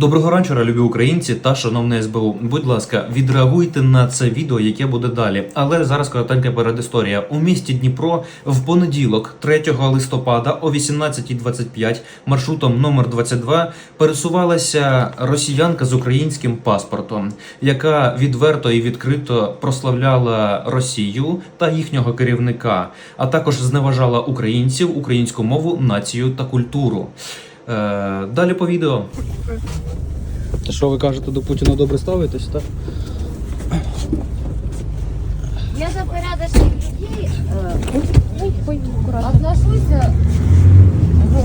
Доброго ранчора, любі українці та шановне СБУ. Будь ласка, відреагуйте на це відео, яке буде далі. Але зараз коротенька передісторія. У місті Дніпро в понеділок, 3 листопада о 18.25 маршрутом номер 22 пересувалася росіянка з українським паспортом, яка відверто і відкрито прославляла Росію та їхнього керівника, а також зневажала українців, українську мову, націю та культуру. Е, далі по відео. Та що ви кажете, до Путіна добре ставитесь, так? Я за порядочных людей э, отношусь э,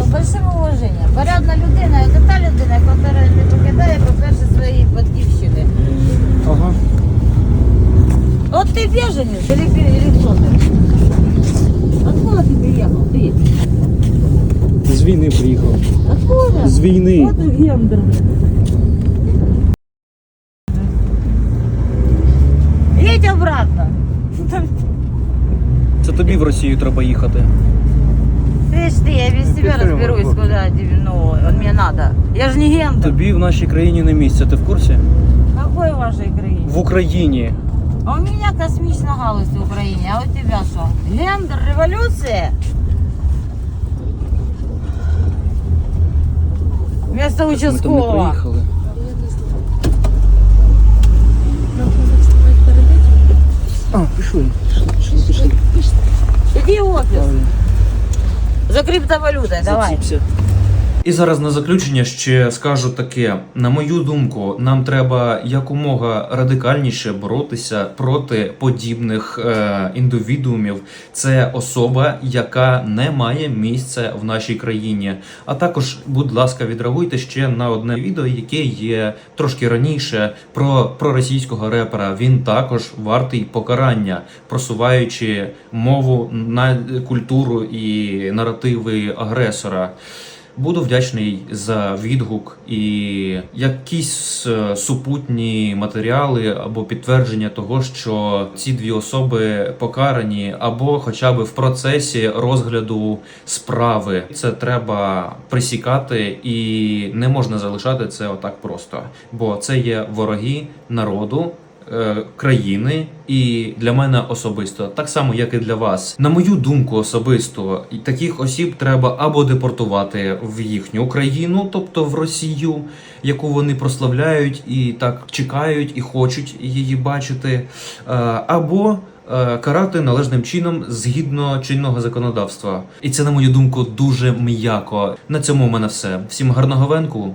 з большим уваженням. Порядна людина це та людина, яка не покидає, по-перше, своєї батьківщини. Ага. От ти біженець, или, или хто ти? Откуда ти приїхав? Ти? З війни приїхав. Откуда? З війни. От гендер. Їдь обратно. Це тобі в Росію треба їхати. Слышь ты, я без себя разберусь, куда тебе, ну, он мне надо. Я же не гендер. Тобі в нашій країні не місце, ти в курсі? Какой в вашей краине? В Україні. А у меня космичная галузь в Украине, а у тебя что? Гендер, революция? Не участкового. А, пішли. Пішли, пішли, пішли. Иди в офис. За криптовалютой, давай. Заціпся. І зараз на заключення ще скажу таке: на мою думку, нам треба якомога радикальніше боротися проти подібних е, індивідуумів. Це особа, яка не має місця в нашій країні. А також, будь ласка, відреагуйте ще на одне відео, яке є трошки раніше про, російського репера. Він також вартий покарання, просуваючи мову на культуру і наративи агресора. Буду вдячний за відгук і якісь е, супутні матеріали або підтвердження того, що ці дві особи покарані, або хоча б в процесі розгляду справи. Це треба присікати і не можна залишати це отак просто, бо це є вороги народу. Е, Країни і для мене особисто, так само як і для вас. На мою думку, особисто таких осіб треба або депортувати в їхню країну, тобто в Росію, яку вони прославляють і так чекають і хочуть її бачити, е, або е, карати належним чином згідно чинного законодавства. І це, на мою думку, дуже м'яко. На цьому в мене все. Всім гарного венку.